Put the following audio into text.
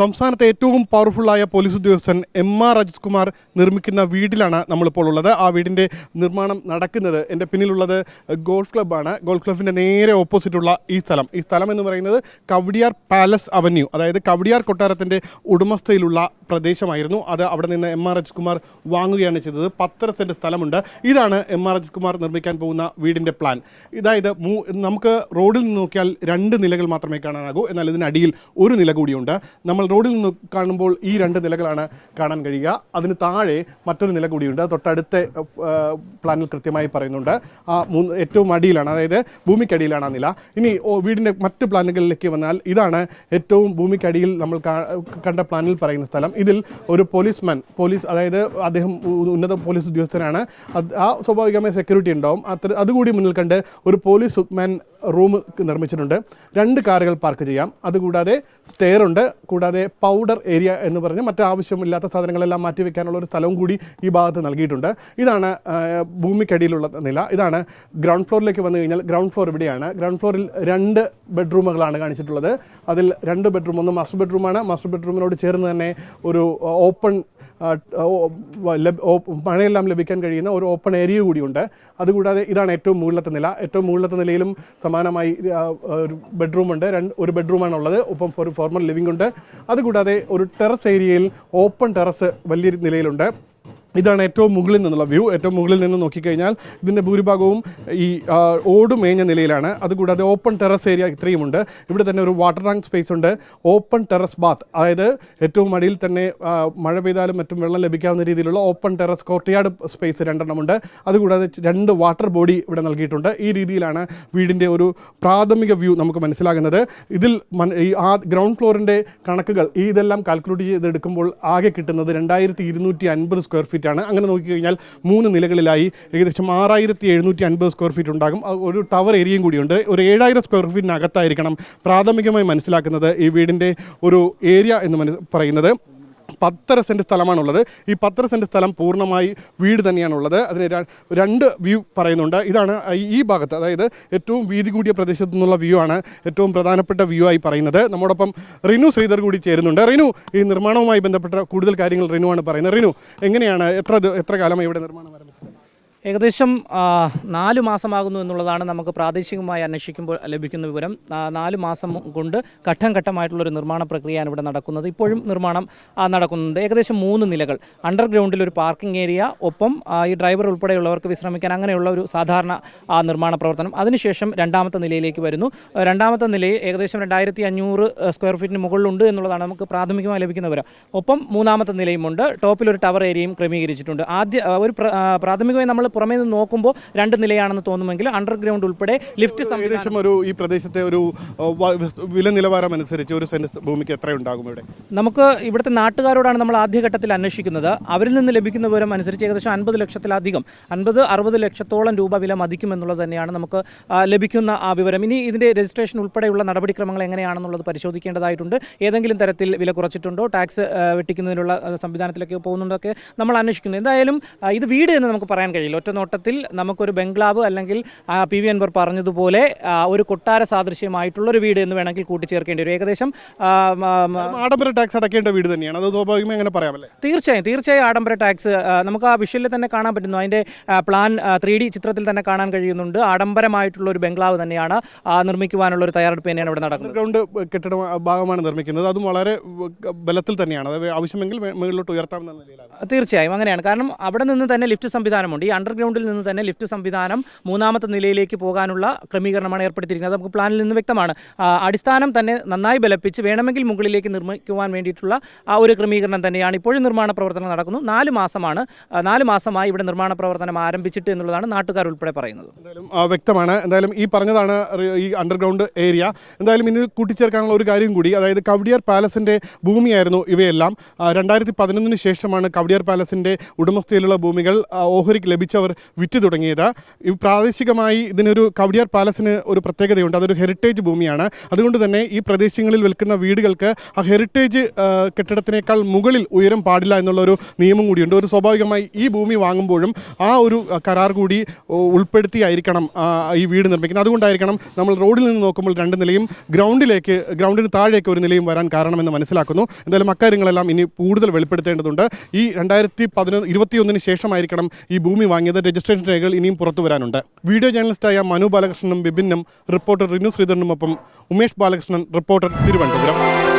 സംസ്ഥാനത്തെ ഏറ്റവും പവർഫുള്ളായ പോലീസ് ഉദ്യോഗസ്ഥൻ എം ആർ അജിത് കുമാർ നിർമ്മിക്കുന്ന വീട്ടിലാണ് നമ്മളിപ്പോൾ ഉള്ളത്. ആ വീടിന്റെ നിർമ്മാണം നടക്കുന്നത് എന്റെ പിന്നിലുള്ളത് ഗോൾഫ് ക്ലബ്ബാണ്. ഗോൾഫ് ക്ലബിന്റെ നേരെ ഓപ്പോസിറ്റുള്ള ഈ സ്ഥലം. ഈ സ്ഥലം എന്ന് പറയുന്നത് കവടിയാർ പാലസ് അവന്യൂ അതായത് കവടിയാർ കൊട്ടാരത്തിന്റെ ഉടമസ്ഥയിലുള്ള പ്രദേശമായിരുന്നു. അത് അവിടെ നിന്ന് എം ആർ അജിത് കുമാർ വാങ്ങുകയാണ് ചെയ്തത്. പത്തര സെന്റ് സ്ഥലമുണ്ട്. ഇതാണ് എം ആർ അജിത് കുമാർ നിർമ്മിക്കാൻ പോകുന്ന വീടിന്റെ പ്ലാൻ ഇതായത് മൂ നമുക്ക് റോഡിൽ നിന്ന് നോക്കിയാൽ രണ്ട് നിലകൾ മാത്രമേ കാണാനാകൂ. എന്നാൽ ഇതിനടിയിൽ ഒരു നില കൂടിയുണ്ട്. നമ്മൾ റോഡിൽ നിന്ന് കാണുമ്പോൾ ഈ രണ്ട് നിലകളാണ് കാണാൻ കഴിയുക. അതിന് താഴെ മറ്റൊരു നില കൂടിയുണ്ട്. തൊട്ടടുത്ത പ്ലാനിൽ കൃത്യമായി പറയുന്നുണ്ട്. ആ മൂന്ന് ഏറ്റവും അടിയിലാണ് അതായത് ഭൂമിക്കടിയിലാണ് ആ നില. ഇനി വീടിന്റെ മറ്റ് പ്ലാനുകളിലേക്ക് വന്നാൽ ഇതാണ് ഏറ്റവും ഭൂമിക്കടിയിൽ നമ്മൾ കണ്ട പ്ലാനിൽ പറയുന്ന സ്ഥലം. ഇതിൽ ഒരു പോലീസ്മാൻ പോലീസ് അതായത് അദ്ദേഹം ഉന്നത പോലീസ് ഉദ്യോഗസ്ഥനാണ്. ആ സ്വാഭാവികമായ സെക്യൂരിറ്റി ഉണ്ടാവും. അത്ര അതുകൂടി മുന്നിൽ കണ്ട് ഒരു പോലീസ് മാൻ റൂം നിർമ്മിച്ചിട്ടുണ്ട്. രണ്ട് കാറുകൾ പാർക്ക് ചെയ്യാം. അതുകൂടാതെ സ്റ്റെയർ ഉണ്ട്. കൂടാതെ പൗഡർ ഏരിയ എന്ന് പറഞ്ഞ് മറ്റു ആവശ്യമില്ലാത്ത സാധനങ്ങളെല്ലാം മാറ്റി വെക്കാനുള്ള ഒരു സ്ഥലവും കൂടി ഈ ഭാഗത്ത് നൽകിയിട്ടുണ്ട്. ഇതാണ് ഭൂമിക്കടിയിലുള്ള നില. ഇതാണ് ഗ്രൗണ്ട് ഫ്ലോറിലേക്ക് വന്നു കഴിഞ്ഞാൽ ഗ്രൗണ്ട് ഫ്ലോർ ഇവിടെയാണ്. ഗ്രൗണ്ട് ഫ്ലോറിൽ രണ്ട് ബെഡ്റൂമുകളാണ് കാണിച്ചിട്ടുള്ളത്. അതിൽ രണ്ട് ബെഡ്റൂം ഒന്ന് മാസ്റ്റർ ബെഡ്റൂമാണ്. മാസ്റ്റർ ബെഡ്റൂമിനോട് ചേർന്ന് തന്നെ ഒരു ഓപ്പൺ മഴയെല്ലാം ലഭിക്കാൻ കഴിയുന്ന ഒരു ഓപ്പൺ ഏരിയ കൂടിയുണ്ട്. അതുകൂടാതെ ഇതാണ് ഏറ്റവും മുകളിലത്തെ നില. ഏറ്റവും മുകളിലത്തെ നിലയിലും സമാനമായി ഒരു ബെഡ്റൂമുണ്ട്. രണ്ട് ഒരു ബെഡ്റൂമാണ് ഉള്ളത് ഒപ്പം ഒരു ഫോർമൽ ലിവിംഗ് ഉണ്ട്. അതുകൂടാതെ ഒരു ടെറസ് ഏരിയയിൽ ഓപ്പൺ ടെറസ് വലിയ നിലയിലുണ്ട്. ഇതാണ് ഏറ്റവും മുകളിൽ നിന്നുള്ള വ്യൂ. ഏറ്റവും മുകളിൽ നിന്ന് നോക്കിക്കഴിഞ്ഞാൽ ഇതിന്റെ ഭൂരിഭാഗവും ഈ ഓട് മേഞ്ഞ നിലയിലാണ്. അതുകൂടാതെ ഓപ്പൺ ടെറസ് ഏരിയ ഇത്രയുമുണ്ട്. ഇവിടെ തന്നെ ഒരു വാട്ടർ ടാങ്ക് സ്പേസ് ഉണ്ട്. ഓപ്പൺ ടെറസ് ബാത്ത് അതായത് ഏറ്റവും അടിയിൽ തന്നെ മഴ പെയ്താലും മറ്റും വെള്ളം ലഭിക്കാവുന്ന രീതിയിലുള്ള ഓപ്പൺ ടെറസ് കോർട്ട്യാർഡ് സ്പേസ് രണ്ടെണ്ണമുണ്ട്. അതുകൂടാതെ രണ്ട് വാട്ടർ ബോഡി ഇവിടെ നൽകിയിട്ടുണ്ട്. ഈ രീതിയിലാണ് വീടിന്റെ ഒരു പ്രാഥമിക വ്യൂ നമുക്ക് മനസ്സിലാകുന്നത്. ഇതിൽ ഈ ആ ഗ്രൗണ്ട് ഫ്ലോറിന്റെ കണക്കുകൾ ഇതെല്ലാം കാൽക്കുലേറ്റ് ചെയ്തെടുക്കുമ്പോൾ ആകെ കിട്ടുന്നത് രണ്ടായിരത്തി സ്ക്വയർ ഫീറ്റ് ആണ് അങ്ങനെ നോക്കിക്കഴിഞ്ഞാൽ മൂന്ന് നിലകളിലായി ഏകദേശം ആറായിരത്തി എഴുന്നൂറ്റി അൻപത് സ്ക്വയർ ഫീറ്റ് ഉണ്ടാകും ഒരു ടവർ ഏരിയയും കൂടിയുണ്ട്. ഒരു ഏഴായിരം സ്ക്വയർ ഫീറ്റിനകത്തായിരിക്കണം പ്രാഥമികമായി മനസ്സിലാക്കുന്നത് ഈ വീടിന്റെ ഒരു ഏരിയ എന്ന് മനസ് പറയുന്നത്. പത്തര സെന്റ് സ്ഥലമാണുള്ളത്. ഈ പത്തര സെന്റ് സ്ഥലം പൂർണമായി വീട് തന്നെയാണുള്ളത്. അതിന് രണ്ട് വ്യൂ പറയുന്നുണ്ട്. ഇതാണ് ഈ ഭാഗത്ത് അതായത് ഏറ്റവും വീതി കൂടിയ പ്രദേശത്തു നിന്നുള്ള വ്യൂ ആണ് ഏറ്റവും പ്രധാനപ്പെട്ട വ്യൂ ആയി പറയുന്നത്. നമ്മോടൊപ്പം റിനു ശ്രീധർ കൂടി ചേരുന്നുണ്ട്. റിനു ഈ നിർമ്മാണവുമായി ബന്ധപ്പെട്ട കൂടുതൽ കാര്യങ്ങൾ റിനു ആണ് പറയുന്നത്. റിനു എങ്ങനെയാണ് എത്ര എത്ര കാലമായി ഇവിടെ നിർമ്മാണം ആരംഭിച്ചത്? ഏകദേശം നാല് മാസമാകുന്നു എന്നുള്ളതാണ് നമുക്ക് പ്രാദേശികമായി അന്വേഷിക്കുമ്പോൾ ലഭിക്കുന്ന വിവരം. നാല് മാസം കൊണ്ട് ഘട്ടം ഘട്ടമായിട്ടുള്ളൊരു നിർമ്മാണ പ്രക്രിയയാണ് ഇവിടെ നടക്കുന്നത്. ഇപ്പോഴും നിർമ്മാണം നടക്കുന്നുണ്ട്. ഏകദേശം മൂന്ന് നിലകൾ. അണ്ടർഗ്രൗണ്ടിൽ ഒരു പാർക്കിംഗ് ഏരിയ ഒപ്പം ഈ ഡ്രൈവർ ഉൾപ്പെടെയുള്ളവർക്ക് വിശ്രമിക്കാൻ അങ്ങനെയുള്ള ഒരു സാധാരണ നിർമ്മാണ പ്രവർത്തനം. അതിനുശേഷം രണ്ടാമത്തെ നിലയിലേക്ക് വരുന്നു. രണ്ടാമത്തെ നിലയിൽ ഏകദേശം രണ്ടായിരത്തി അഞ്ഞൂറ് സ്ക്വയർ ഫീറ്റിന് മുകളിലുണ്ട് എന്നുള്ളതാണ് നമുക്ക് പ്രാഥമികമായി ലഭിക്കുന്ന വിവരം. ഒപ്പം മൂന്നാമത്തെ നിലയുമുണ്ട്. ടോപ്പിൽ ഒരു ടവർ ഏരിയയും ക്രമീകരിച്ചിട്ടുണ്ട്. ആദ്യ ഒരു പ്രാഥമികമായി നമ്മൾ പുറമേ നിന്ന് നോക്കുമ്പോൾ രണ്ട് നിലയാണെന്ന് തോന്നുമെങ്കിൽ അണ്ടർഗ്രൗണ്ട് ഉൾപ്പെടെ ലിഫ്റ്റ് സംവിധാനം ഏകദേശം ഒരു ഈ പ്രദേശത്തെ ഒരു വില നിലവാരം അനുസരിച്ച് ഒരു സെന്റ് ഭൂമിക്ക് എത്ര ഉണ്ടാകും ഇവിടെ? നമുക്ക് ഇവിടുത്തെ നാട്ടുകാരോടാണ് നമ്മൾ ആദ്യഘട്ടത്തിൽ അന്വേഷിക്കുന്നത്. അവരിൽ നിന്ന് ലഭിക്കുന്ന വിവരം അനുസരിച്ച് ഏകദേശം അൻപത് ലക്ഷത്തിലധികം അൻപത് അറുപത് ലക്ഷത്തോളം രൂപ വില മതിക്കും എന്നുള്ളത് തന്നെയാണ് നമുക്ക് ലഭിക്കുന്ന ആ വിവരം. ഇനി ഇതിന്റെ രജിസ്ട്രേഷൻ ഉൾപ്പെടെയുള്ള നടപടിക്രമങ്ങൾ എങ്ങനെയാണെന്നുള്ളത് പരിശോധിക്കേണ്ടതായിട്ടുണ്ട്. ഏതെങ്കിലും തരത്തിൽ വില കുറച്ചിട്ടുണ്ടോ? ടാക്സ് വെട്ടിക്കുന്നതിനുള്ള സംവിധാനത്തിലൊക്കെ സംവിധാനത്തിലേക്ക് പോകുന്നുണ്ടൊക്കെ നമ്മൾ അന്വേഷിക്കുന്നു. എന്തായാലും ഇത് വീട് എന്ന് നമുക്ക് പറയാൻ കഴിയില്ല. ഒറ്റ നോട്ടത്തിൽ നമുക്കൊരു ബംഗ്ലാവ് അല്ലെങ്കിൽ പി വി അൻവർ പറഞ്ഞതുപോലെ ഒരു കൊട്ടാര സാദൃശ്യമായിട്ടുള്ള ഒരു വീട് എന്ന് വേണമെങ്കിൽ കൂട്ടിച്ചേർക്കേണ്ടി വരും. ഏകദേശം ആഡംബര ടാക്സ് അടക്കേണ്ട വീട് തന്നെയാണ്. അത് സ്വാഭാവികമായി അങ്ങനെ പറയാമല്ലേ? തീർച്ചയായും തീർച്ചയായും ആഡംബര ടാക്സ് നമുക്ക് ആ വിഷ്വലിൽ തന്നെ കാണാൻ പറ്റുന്നു. അതിന്റെ പ്ലാൻ ത്രീ ഡി ചിത്രത്തിൽ തന്നെ കാണാൻ കഴിയുന്നുണ്ട്. ആഡംബരമായിട്ടുള്ള ഒരു ബംഗ്ലാവ് തന്നെയാണ് നിർമ്മിക്കുവാനുള്ള ഒരു തയ്യാറെടുപ്പ് തന്നെയാണ് ഇവിടെ നടക്കുന്നത്. ഗ്രൗണ്ട് കെട്ടിട ഭാഗമാണ് നിർമ്മിക്കുന്നത്. അതും വളരെ ബലത്തിൽ തന്നെയാണ്. അത് ആവശ്യമെങ്കിൽ മുകളിലോട്ട് ഉയർത്താമെന്ന നിലയിലാണ്. തീർച്ചയായും അങ്ങനെയാണ്. കാരണം അവിടെ നിന്ന് തന്നെ ലിഫ്റ്റ് സംവിധാനമുണ്ട്. ഈ അണ്ടർഗ്രൗണ്ടിൽ നിന്ന് തന്നെ ലിഫ്റ്റ് സംവിധാനം മൂന്നാമത്തെ നിലയിലേക്ക് പോകാനുള്ള ക്രമീകരണമാണ് ഏർപ്പെടുത്തിയിരിക്കുന്നത്. നമുക്ക് പ്ലാനിൽ നിന്ന് വ്യക്തമാണ്. അടിസ്ഥാനം തന്നെ നന്നായി ബലപ്പിച്ച് വേണമെങ്കിൽ മുകളിലേക്ക് നിർമ്മിക്കുവാൻ വേണ്ടിയിട്ടുള്ള ആ ഒരു ക്രമീകരണം തന്നെയാണ് ഇപ്പോഴും നിർമ്മാണ പ്രവർത്തനം നടക്കുന്നു. നാല് മാസമാണ്. നാല് മാസമായി ഇവിടെ നിർമ്മാണ പ്രവർത്തനം ആരംഭിച്ചിട്ട് എന്നുള്ളതാണ് നാട്ടുകാർ ഉൾപ്പെടെ പറയുന്നത്. വ്യക്തമാണ്. എന്തായാലും ഈ പറഞ്ഞതാണ് ഈ അണ്ടർഗ്രൗണ്ട് ഏരിയ. എന്തായാലും ഇനി കൂട്ടിച്ചേർക്കാനുള്ള ഒരു കാര്യം കൂടി അതായത് കവടിയാർ പാലസിന്റെ ഭൂമിയായിരുന്നു ഇവയെല്ലാം. രണ്ടായിരത്തി പതിനൊന്നിന് ശേഷമാണ് കവടിയാർ പാലസിന്റെ ഉടമസ്ഥയിലുള്ള ഭൂമികൾ ഓഹരിക്ക് ലഭിച്ച അവർ വിറ്റ് തുടങ്ങിയത്. ഈ പ്രാദേശികമായി ഇതിനൊരു കവടിയാർ പാലസിന് ഒരു പ്രത്യേകതയുണ്ട്. അതൊരു ഹെറിറ്റേജ് ഭൂമിയാണ്. അതുകൊണ്ട് തന്നെ ഈ പ്രദേശങ്ങളിൽ വിൽക്കുന്ന വീടുകൾക്ക് ആ ഹെറിറ്റേജ് കെട്ടിടത്തിനേക്കാൾ മുകളിൽ ഉയരം പാടില്ല എന്നുള്ളൊരു നിയമം കൂടിയുണ്ട്. ഒരു സ്വാഭാവികമായി ഈ ഭൂമി വാങ്ങുമ്പോഴും ആ ഒരു കരാർ കൂടി ഉൾപ്പെടുത്തിയായിരിക്കണം ഈ വീട് നിർമ്മിക്കുന്നത്. അതുകൊണ്ടായിരിക്കണം നമ്മൾ റോഡിൽ നിന്ന് നോക്കുമ്പോൾ രണ്ട് നിലയും ഗ്രൗണ്ടിലേക്ക് ഗ്രൗണ്ടിന് താഴേക്ക് ഒരു നിലയും വരാൻ കാരണമെന്ന് മനസ്സിലാക്കുന്നു. എന്തായാലും അക്കാര്യങ്ങളെല്ലാം ഇനി കൂടുതൽ വെളിപ്പെടുത്തേണ്ടതുണ്ട്. ഈ രണ്ടായിരത്തി പതിനൊന്ന് ഇരുപത്തിയൊന്നിന് ശേഷമായിരിക്കണം ഈ ഭൂമി വാങ്ങിയത് രജിസ്ട്രേഷൻ രേഖകൾ ഇനിയും പുറത്തു വരാനുണ്ട്. വീഡിയോ ജേർണലിസ്റ്റായ മനു ബാലകൃഷ്ണനും ബിബിനും റിപ്പോർട്ടർ റിനു ശ്രീധരനുമൊപ്പം ഉമേഷ് ബാലകൃഷ്ണൻ റിപ്പോർട്ടർ തിരുവനന്തപുരം.